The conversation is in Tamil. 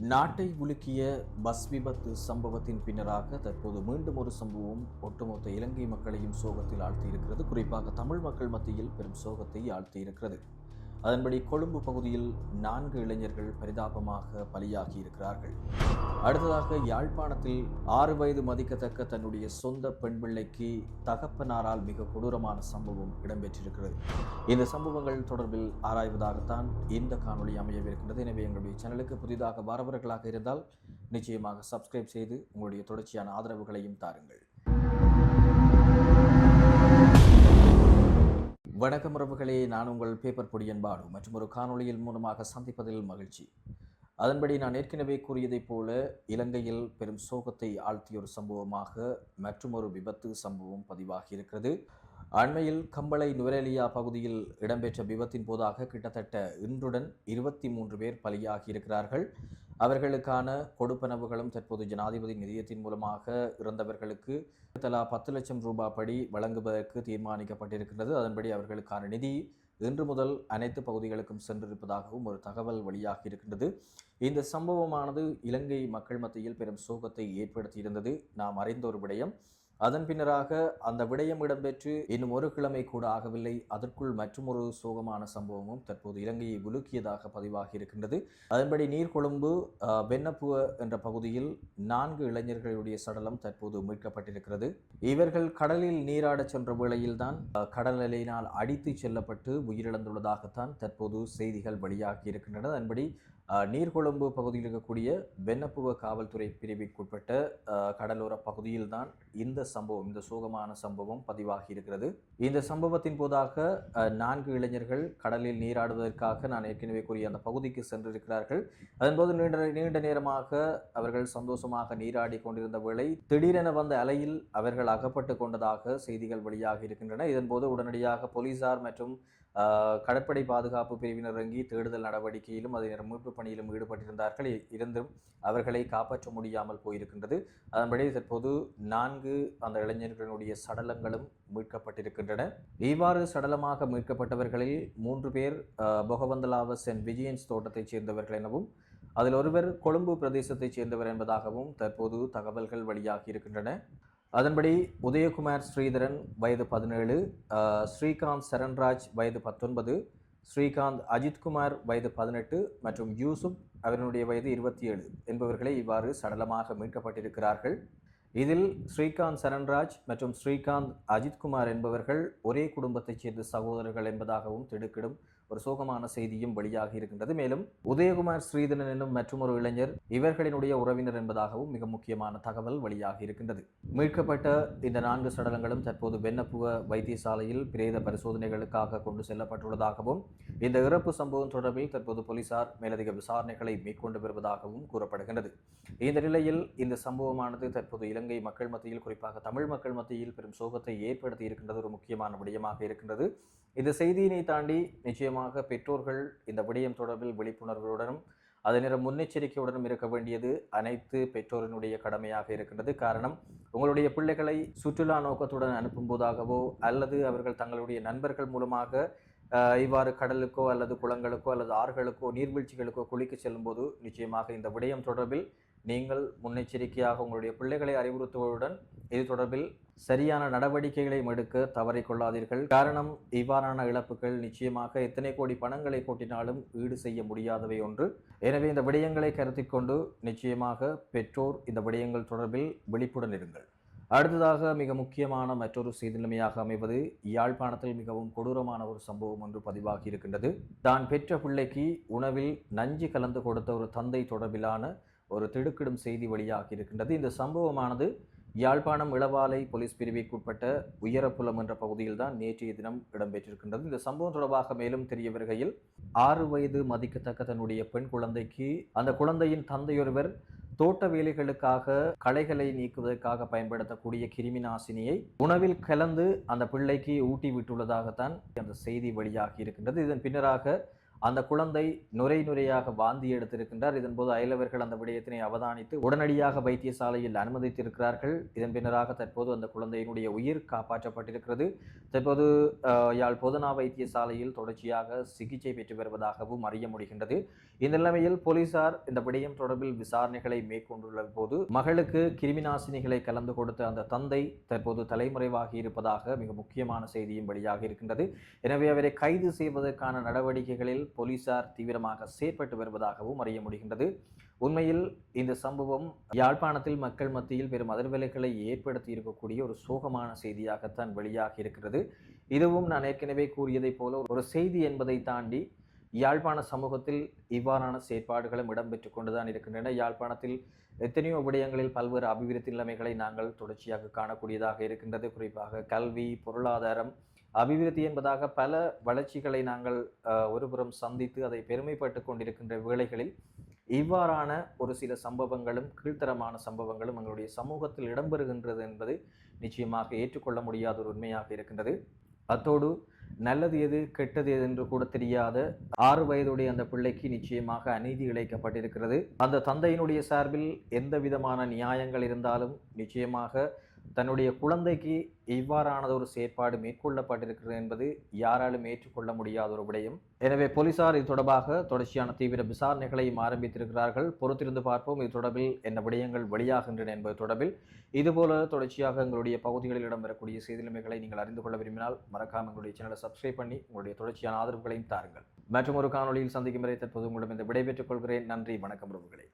நாட்டை உலுக்கிய பஸ் விபத்து சம்பவத்தின் பின்னராக தற்போது மீண்டும் ஒரு சம்பவம் ஒட்டுமொத்த இலங்கை மக்களையும் சோகத்தில் ஆழ்த்தியிருக்கிறது. குறிப்பாக தமிழ் மக்கள் மத்தியில் பெரும் சோகத்தை ஆழ்த்தியிருக்கிறது. அதன்படி கொழும்பு பகுதியில் நான்கு இளைஞர்கள் பரிதாபமாக பலியாகி இருக்கிறார்கள் அடுத்ததாக யாழ்ப்பாணத்தில் ஆறு வயது மதிக்கத்தக்க தன்னுடைய சொந்த பெண் பிள்ளைக்கு தகப்பனாரால் மிக கொடூரமான சம்பவம் இடம்பெற்றிருக்கிறது. இந்த சம்பவங்கள் தொடர்பில் ஆராய்வதாகத்தான் இந்த காணொளி அமையவிருக்கின்றது. எனவே எங்களுடைய சேனலுக்கு புதிதாக வரவர்களாக இருந்தால் நிச்சயமாக சப்ஸ்கிரைப் செய்து உங்களுடைய தொடர்ச்சியான ஆதரவுகளையும் தாருங்கள். வணக்கம் உறவுகளே நான் உங்கள் பேப்பர் பொடியன் பானு மற்றும் ஒரு காணொளியில் மூலமாக சந்திப்பதில் மகிழ்ச்சி. அதன்படி நான் ஏற்கனவே கூறியதைப் போல இலங்கையில் பெரும் சோகத்தை ஆழ்த்திய ஒரு சம்பவமாக மற்றும் ஒரு விபத்து சம்பவம் பதிவாகி இருக்கிறது. அண்மையில் கம்பளை நுவரேலியா பகுதியில் இடம்பெற்ற விபத்தின் போதாக கிட்டத்தட்ட இன்றுடன் இருபத்தி மூன்று பேர் பலியாகி இருக்கிறார்கள். அவர்களுக்கான கொடுப்பனவுகளும் தற்போது ஜனாதிபதி நிதியத்தின் மூலமாக இறந்தவர்களுக்கு தலா பத்து லட்சம் ரூபாய் படி வழங்குவதற்கு தீர்மானிக்கப்பட்டிருக்கின்றது. அதன்படி அவர்களுக்கான நிதி இன்று முதல் அனைத்து பகுதிகளுக்கும் சென்றிருப்பதாகவும் ஒரு தகவல் வெளியாகி இருக்கின்றது. இந்த சம்பவமானது இலங்கை மக்கள் மத்தியில் பெரும் சோகத்தை ஏற்படுத்தியிருந்தது நாம் அறிந்த ஒரு விடயம் அதன் பின்னராக அந்த விடயம் இடம்பெற்று இன்னும் ஒரு கிழமை கூட ஆகவில்லை. அதற்குள் மற்றொரு சோகமான சம்பவமும் தற்போது இலங்கையை உலுக்கியதாக பதிவாகி இருக்கின்றது. அதன்படி நீர்கொழும்பு வெண்ணப்புவ என்ற பகுதியில் நான்கு இளைஞர்களுடைய சடலம் தற்போது மீட்கப்பட்டிருக்கிறது. இவர்கள் கடலில் நீராடச் சென்ற வேளையில்தான் கடல் அலையினால் அடித்துச் செல்லப்பட்டு உயிரிழந்துள்ளதாகத்தான் தற்போது செய்திகள் வெளியாகி இருக்கின்றன. அதன்படி நீர்கொழும்பு பகுதியில் இருக்கக்கூடிய வெண்ணப்புவ காவல்துறை பிரிவிற்குட்பட்ட கடலோர பகுதியில்தான் இந்த சம்பவம் இந்த சோகமான சம்பவம் பதிவாகி இருக்கிறது. இந்த சம்பவத்தின் போதாக நான்கு இளைஞர்கள் கடலில் நீராடுவதற்காக நான் ஏற்கனவே கூறிய அந்த பகுதிக்கு சென்றிருக்கிறார்கள். அதன்போது நீண்ட நீண்ட நேரமாக அவர்கள் சந்தோஷமாக நீராடி கொண்டிருந்த வேளை திடீரென வந்த அலையில் அவர்கள் அகப்பட்டு கொண்டதாக செய்திகள் வெளியாகி இருக்கின்றன. இதன்போது உடனடியாக போலீசார் மற்றும் கடற்படை பாதுகாப்பு பிரிவினர் இறங்கி தேடுதல் நடவடிக்கையிலும் அதன் மீட்பு பணியிலும் ஈடுபட்டிருந்தார்கள். இருந்தும் அவர்களை காப்பாற்ற முடியாமல் போயிருக்கின்றது. அதன்படி தற்போது நான்கு அந்த இளைஞர்களுடைய சடலங்களும் மீட்கப்பட்டிருக்கின்றன. இவ்வாறு சடலமாக மீட்கப்பட்டவர்களில் மூன்று பேர் அஹ், பொகவந்தலாவ சென்ட் விஜயன்ஸ் தோட்டத்தைச் சேர்ந்தவர்கள் எனவும் அதில் ஒருவர் கொழும்பு பிரதேசத்தைச் சேர்ந்தவர் என்பதாகவும் தற்போது தகவல்கள் வெளியாகி இருக்கின்றன. அதன்படி உதயகுமார் ஸ்ரீதரன் வயது பதினேழு ஸ்ரீகாந்த் சரண்ராஜ் வயது பத்தொன்பது ஸ்ரீகாந்த் அஜித்குமார் வயது பதினெட்டு மற்றும் யூசுப் அவர்களுடைய வயது இருபத்தி ஏழு என்பவர்களை இவ்வாறு சடலமாக மீட்கப்பட்டிருக்கிறார்கள். இதில் ஸ்ரீகாந்த் சரண்ராஜ் மற்றும் ஸ்ரீகாந்த் அஜித்குமார் என்பவர்கள் ஒரே குடும்பத்தைச் சேர்ந்த சகோதரர்கள் என்பதாகவும் திடுக்கிடும் ஒரு சோகமான செய்தியும் வெளியாகி இருக்கின்றது. மேலும் உதயகுமார் ஸ்ரீதரன் என்னும் மற்றொரு இளைஞர் இவர்களினுடைய உறவினர் என்பதாகவும் மிக முக்கியமான தகவல் வெளியாகி இருக்கின்றது. மீட்கப்பட்ட இந்த நான்கு சடலங்களும் தற்போது வெண்ணப்புவ வைத்தியசாலையில் பிரேத பரிசோதனைகளுக்காக கொண்டு செல்லப்பட்டுள்ளதாகவும் இந்த இறப்பு சம்பவம் தொடர்பில் தற்போது போலீசார் மேலதிக விசாரணைகளை மேற்கொண்டு வருவதாகவும் கூறப்படுகின்றது. இந்த நிலையில் இந்த சம்பவமானது தற்போது இலங்கை மக்கள் மத்தியில் குறிப்பாக தமிழ் மக்கள் மத்தியில் பெரும் சோகத்தை ஏற்படுத்தி இருக்கின்றது ஒரு முக்கியமான விடயமாக இருக்கின்றது. இந்த செய்தியினை தாண்டி நிச்சயமாக பெற்றோர்கள் இந்த விடயம் தொடர்பில் விழிப்புணர்வுடனும் அதே நேரம் முன்னெச்சரிக்கையுடனும் இருக்க வேண்டியது அனைத்து பெற்றோரினுடைய கடமையாக இருக்கின்றது. காரணம் உங்களுடைய பிள்ளைகளை சுற்றுலா நோக்கத்துடன் அனுப்பும்போதாகவோ அல்லது அவர்கள் தங்களுடைய நண்பர்கள் மூலமாக இவ்வாறு கடலுக்கோ அல்லது குளங்களுக்கோ அல்லது ஆறுகளுக்கோ நீர்வீழ்ச்சிகளுக்கோ குளிக்க செல்லும்போது நிச்சயமாக இந்த விடயம் தொடர்பில் நீங்கள் முன்னெச்சரிக்கையாக உங்களுடைய பிள்ளைகளை அறிவுறுத்துவதுடன் இது தொடர்பில் சரியான நடவடிக்கைகளையும் எடுக்க தவறிக்கொள்ளாதீர்கள் காரணம் இவ்வாறான இழப்புகள் நிச்சயமாக எத்தனை கோடி பணங்களை கொட்டினாலும் ஈடு செய்ய முடியாதவை ஒன்று. எனவே இந்த விடயங்களை கருத்தில் கொண்டு நிச்சயமாக பெற்றோர் இந்த விடயங்கள் தொடர்பில் விழிப்புடன் இருங்கள். அடுத்ததாக மிக முக்கியமான மற்றொரு செய்திநிலைமையாக அமைவது யாழ்ப்பாணத்தில் மிகவும் கொடூரமான ஒரு சம்பவம் ஒன்று பதிவாகி இருக்கின்றது. தான் பெற்ற பிள்ளைக்கு உணவில் நஞ்சு கலந்து கொடுத்த ஒரு தந்தை தொடர்பிலான ஒரு திடுக்கிடும் செய்தி வெளியாகி இருக்கின்றது. இந்த சம்பவமானது யாழ்ப்பாணம் இளவாலை போலீஸ் பிரிவிற்குட்பட்ட உயரப்புலம் என்ற பகுதியில் தான் நேற்றைய தினம் இடம்பெற்றிருக்கின்றது. இந்த சம்பவம் தொடர்பாக மேலும் தெரிய வருகையில் ஆறு வயது மதிக்கத்தக்க தன்னுடைய பெண் குழந்தைக்கு அந்த குழந்தையின் தந்தையொருவர் தோட்ட வேலைகளுக்காக களைகளை நீக்குவதற்காக பயன்படுத்தக்கூடிய கிருமி நாசினியை உணவில் கலந்து அந்த பிள்ளைக்கு ஊட்டி விட்டுள்ளதாகத்தான் அந்த செய்தி வெளியாகி இருக்கின்றது. இதன் பின்னராக அந்த குழந்தை நுரை நுரையாக வாந்தி எடுத்திருக்கின்றார். இதன்போது அயலவர்கள் அந்த விடயத்தினை அவதானித்து உடனடியாக வைத்தியசாலையில் அனுமதித்திருக்கிறார்கள். இதன் பின்னராக தற்போது அந்த குழந்தையினுடைய உயிர் காப்பாற்றப்பட்டிருக்கிறது. தற்போது யாழ் பொதுனா வைத்தியசாலையில் தொடர்ச்சியாக சிகிச்சை பெற்று வருவதாகவும் அறிய முடிகின்றது. இந்த நிலைமையில் போலீசார் இந்த விடயம் தொடர்பில் விசாரணைகளை மேற்கொண்டுள்ள போது மகளுக்கு கிருமிநாசினிகளை கலந்து கொடுத்த அந்த தந்தை தற்போது தலைமறைவாகி இருப்பதாக மிக முக்கியமான செய்தியும் வெளியாக இருக்கின்றது. எனவே அவரை கைது செய்வதற்கான நடவடிக்கைகளில் போலீசார் தீவிரமாக செயற்பட்டு வருவதாகவும் அறிய முடிகின்றது. உண்மையில் இந்த சம்பவம் யாழ்ப்பாணத்தில் மக்கள் மத்தியில் பெரும் அதிர்வலைகளை ஏற்படுத்தி இருக்கக்கூடிய ஒரு சோகமான செய்தியாகத்தான் வெளியாகி இருக்கிறது. இதுவும் நான் ஏற்கனவே கூறியதைப் போல ஒரு செய்தி என்பதை தாண்டி யாழ்ப்பாண சமூகத்தில் இவ்வாறான செயற்பாடுகளும் இடம்பெற்று கொண்டுதான் இருக்கின்றன. யாழ்ப்பாணத்தில் எத்தனையோ விடயங்களில் பல்வேறு அபிவிருத்தி நிலைமைகளை நாங்கள் தொடர்ச்சியாக காணக்கூடியதாக இருக்கின்றது. குறிப்பாக கல்வி பொருளாதாரம் அபிவிருத்தி என்பதாக பல வளர்ச்சிகளை நாங்கள் ஒருபுறம் சந்தித்து அதை பெருமைப்பட்டு கொண்டிருக்கின்ற வேளைகளில் இவ்வாறான ஒரு சில சம்பவங்களும் கீழ்த்தரமான சம்பவங்களும் எங்களுடைய சமூகத்தில் இடம்பெறுகின்றது என்பது நிச்சயமாக ஏற்றுக்கொள்ள முடியாத ஒரு உண்மையாக இருக்கின்றது. அத்தோடு நல்லது எது கெட்டது எது என்று கூட தெரியாத ஆறு வயதுடைய அந்த பிள்ளைக்கு நிச்சயமாக அநீதி இழைக்கப்பட்டிருக்கிறது. அந்த தந்தையினுடைய சார்பில் எந்த விதமான நியாயங்கள் இருந்தாலும் நிச்சயமாக தன்னுடைய குழந்தைக்கு இவ்வாறானது ஒரு செயற்பாடு மேற்கொள்ளப்பட்டிருக்கிறது என்பது யாராலும் ஏற்றுக்கொள்ள முடியாத ஒரு விடயம். எனவே போலீசார் இது தொடர்பாக தொடர்ச்சியான தீவிர விசாரணைகளையும் ஆரம்பித்திருக்கிறார்கள். பொறுத்திருந்து பார்ப்போம் இது தொடர்பில் என்ன விடயங்கள் வெளியாகின்றன என்பது தொடர்பில். இதுபோல தொடர்ச்சியாக எங்களுடைய பகுதிகளில் இடம்பெறக்கூடிய செய்திநிலைமைகளை நீங்கள் அறிந்து கொள்ள விரும்பினால் மறக்காம எங்களுடைய சேனலை சப்ஸ்கிரைப் பண்ணி உங்களுடைய தொடர்ச்சியான ஆதரவுகளையும் தாருங்கள். மற்றும் ஒரு காணொளியில் சந்திக்கும் வரை தற்போது உங்களிடம் இந்த விடைபெற்றுக் கொள்கிறேன். நன்றி வணக்கம் உறவுகளே.